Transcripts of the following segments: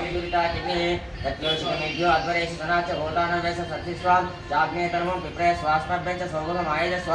వాయుదురితాగ్నే యత్యోషితమిద్యో అధ్వరేశ్వరాచ భూతానవేశ సత్యస్వాం చాగ్నే ధర్మం విప్రయ స్వాస్మభ్యం చ సౌగుణం ఆయజస్వ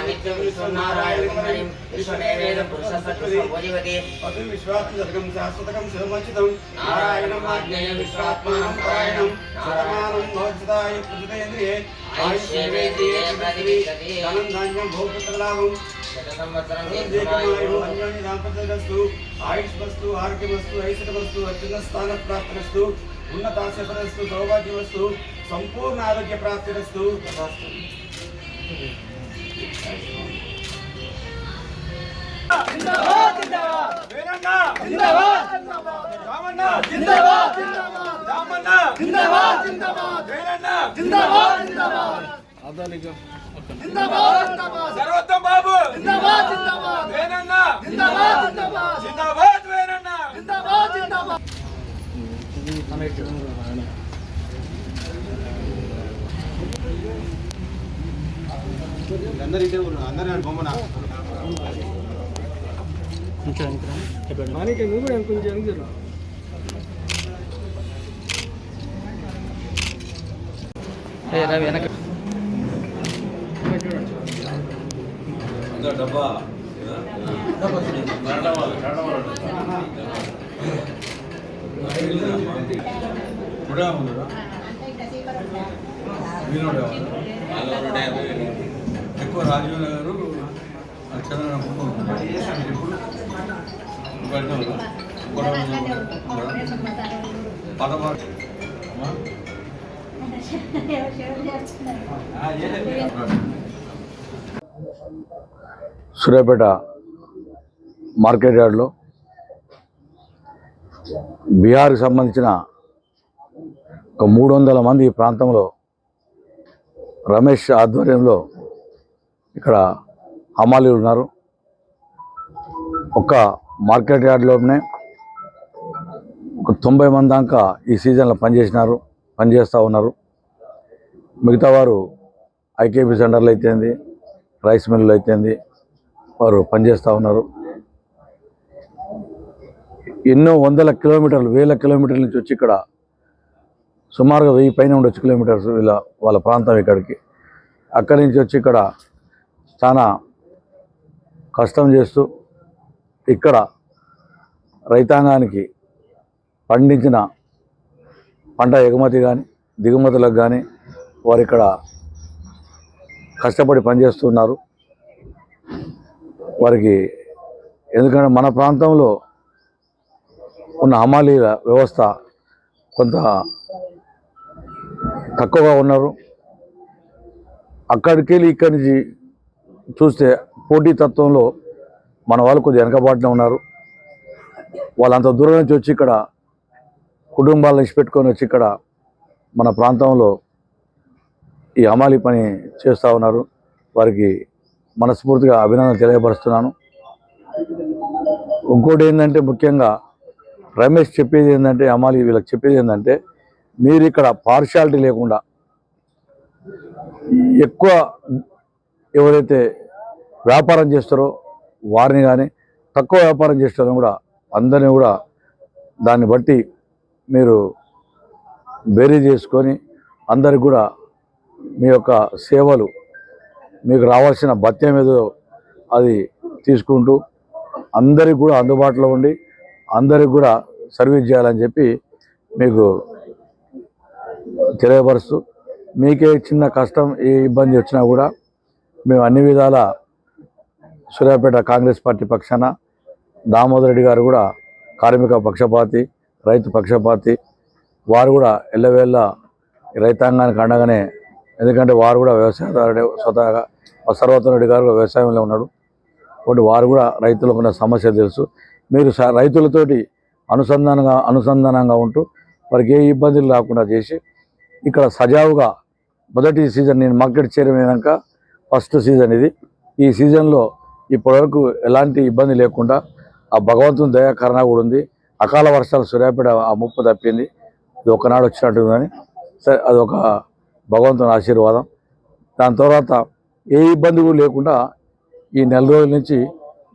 నిత్యం విశ్వనారాయణం విశ్వదేవేన పురుష సత్వజీవతి అతి విశ్వాత్మకం శాశ్వతకం సంపూర్ణ ఆరోగ్య సర్వోత్తం బాబు వేనన్న జిందాబాద్. వేనన్న అందరి అందరి బొమ్మన డబ్బా ఎక్కువ రాజీవ్ నగర్ చంద్రబాబు ఇప్పుడు సూర్యాపేట మార్కెట్ యార్డ్లో బీహార్కి సంబంధించిన ఒక మూడు వందల మంది ఈ ప్రాంతంలో రమేష్ ఆధ్వర్యంలో ఇక్కడ హమాలీలు ఉన్నారు. ఒక మార్కెట్ యార్డ్లోనే ఒక తొంభై మంది దాకా ఈ సీజన్లో పనిచేసినారు పనిచేస్తూ ఉన్నారు. మిగతా వారు ఐకేపీ సెంటర్లు అయితేంది రైస్ మిల్లు అయితేంది వారు పనిచేస్తూ ఉన్నారు. ఎన్నో వందల కిలోమీటర్లు వేల కిలోమీటర్ల నుంచి వచ్చి ఇక్కడ సుమారుగా వెయ్యి పైన ఉండొచ్చు కిలోమీటర్స్ వీళ్ళ వాళ్ళ ప్రాంతం ఇక్కడికి. అక్కడి నుంచి వచ్చి ఇక్కడ చాలా కష్టం చేస్తూ ఇక్కడ రైతాంగానికి పండించిన పంట ఎగుమతి కానీ దిగుమతులకు కానీ వారు ఇక్కడ కష్టపడి పనిచేస్తున్నారు. వారికి ఎందుకంటే మన ప్రాంతంలో ఉన్న హమాలీల వ్యవస్థ కొంత తక్కువగా ఉన్నారు. అక్కడికి వెళ్ళి ఇక్కడి నుంచి చూస్తే పోటీ తత్వంలో మన వాళ్ళు కొద్దిగా వెనకబాటున ఉన్నారు. వాళ్ళంత దూరం నుంచి వచ్చి ఇక్కడ కుటుంబాలను ఇచ్చిపెట్టుకొని వచ్చి ఇక్కడ మన ప్రాంతంలో ఈ హమాలి పని చేస్తూ ఉన్నారు. వారికి మనస్ఫూర్తిగా అభినందన తెలియపరుస్తున్నాను. ఇంకోటి ఏంటంటే ముఖ్యంగా రమేష్ చెప్పేది ఏంటంటే అమాలి వీళ్ళకి చెప్పేది ఏంటంటే మీరు ఇక్కడ పార్షాలిటీ లేకుండా ఎక్కువ ఎవరైతే వ్యాపారం చేస్తారో వారిని కానీ తక్కువ వ్యాపారం చేస్తారో కూడా అందరినీ కూడా దాన్ని బట్టి మీరు బేరీ చేసుకొని అందరికి కూడా మీ యొక్క సేవలు మీకు రావాల్సిన భత్యం ఏదో అది తీసుకుంటూ అందరికి కూడా అందుబాటులో ఉండి అందరికి కూడా సర్వీస్ చేయాలని చెప్పి మీకు తెలియపరుస్తూ మీకే చిన్న కష్టం ఏ ఇబ్బంది వచ్చినా కూడా మేము అన్ని విధాల సూర్యాపేట కాంగ్రెస్ పార్టీ పక్షాన దామోదర్ రెడ్డి గారు కూడా కార్మిక పక్షపాతి రైతు పక్షపాతి. వారు కూడా ఎల్లవేళ్ళ రైతాంగానికి అండగానే ఎందుకంటే వారు కూడా వ్యవసాయదారుడే స్వతహాగా మా సర్వోత్తమ రెడ్డి గారు వ్యవసాయంలో ఉన్నాడు. కాబట్టి వారు కూడా రైతులకు ఉన్న సమస్య తెలుసు. మీరు స- రైతులతోటి అనుసంధానంగా అనుసంధానంగా ఉంటూ వారికి ఏ ఇబ్బందులు రాకుండా చేసి ఇక్కడ సజావుగా మొదటి సీజన్ నేను మార్కెట్ చేరిపోయాక ఫస్ట్ సీజన్ ఇది. ఈ సీజన్లో ఇప్పటివరకు ఎలాంటి ఇబ్బంది లేకుండా ఆ భగవంతుని దయాకరణ కూడా ఉంది. అకాల వర్షాలు సూర్యాపేట ఆ ముప్పు తప్పింది. ఇది ఒకనాడు వచ్చినట్టు కానీ సరే అదొక భగవంతుని ఆశీర్వాదం. దాని తర్వాత ఏ ఇబ్బంది కూడా లేకుండా ఈ నెల రోజుల నుంచి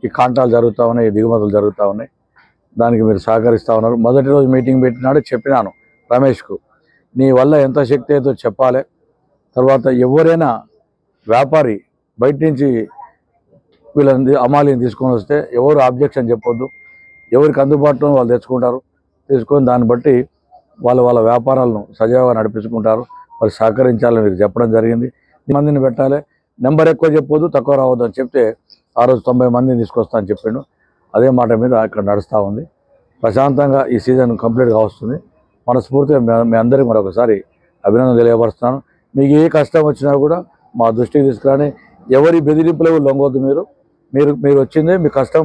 ఈ కాంటాలు జరుగుతూ ఉన్నాయి దిగుమతులు జరుగుతూ ఉన్నాయి. దానికి మీరు సహకరిస్తూ ఉన్నారు. మొదటి రోజు మీటింగ్ పెట్టినాడు చెప్పినాను రమేష్కు. నీ వల్ల ఎంత శక్తి అయితే చెప్పాలి. తర్వాత ఎవరైనా వ్యాపారి బయట నుంచి వీళ్ళని అమాలిని తీసుకొని వస్తే ఎవరు ఆబ్జెక్షన్ చెప్పొద్దు. ఎవరికి అందుబాటులో వాళ్ళు తెచ్చుకుంటారు. తీసుకొని దాన్ని బట్టి వాళ్ళ వాళ్ళ వ్యాపారాలను సజావుగా నడిపించుకుంటారు. వాళ్ళు సహకరించాలని మీరు చెప్పడం జరిగింది. మందిని పెట్టాలి. నెంబర్ ఎక్కువ చెప్పొద్దు తక్కువ రావద్దు అని చెప్తే ఆ రోజు తొంభై మందిని తీసుకొస్తా అని చెప్పిండు. అదే మాట మీద ఇక్కడ నడుస్తూ ఉంది. ప్రశాంతంగా ఈ సీజన్ కంప్లీట్గా వస్తుంది. మనస్ఫూర్తిగా మీ మీ అందరికీ మరొకసారి అభినందన తెలియపరుస్తున్నాను. మీకు ఏ కష్టం వచ్చినా కూడా మా దృష్టికి తీసుకురాని ఎవరి బెదిరింపులకు లొంగొద్దు మీరు. మీరు మీరు వచ్చిందే మీ కష్టం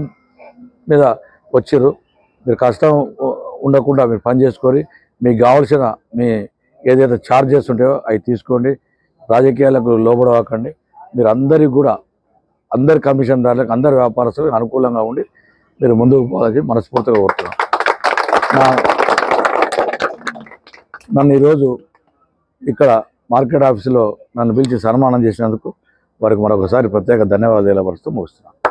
మీద వచ్చిర్రు. మీరు కష్టం ఉండకుండా మీరు పని చేసుకొని మీకు కావాల్సిన మీ ఏదైతే ఛార్జెస్ ఉంటాయో అవి తీసుకోండి. రాజకీయాలకు లోబడవకండి. మీరు అందరికీ కూడా అందరి కమిషన్దారులకు అందరి వ్యాపారస్తులకు అనుకూలంగా ఉండి మీరు ముందుకు పోవాలని మనస్ఫూర్తిగా కోరుతున్నాం. నా నన్ను ఈరోజు ఇక్కడ మార్కెట్ ఆఫీసులో నన్ను పిలిచి సన్మానం చేసినందుకు వారికి మరొకసారి ప్రత్యేక ధన్యవాదాలు తెలియపరుస్తూ ముగిస్తున్నాను.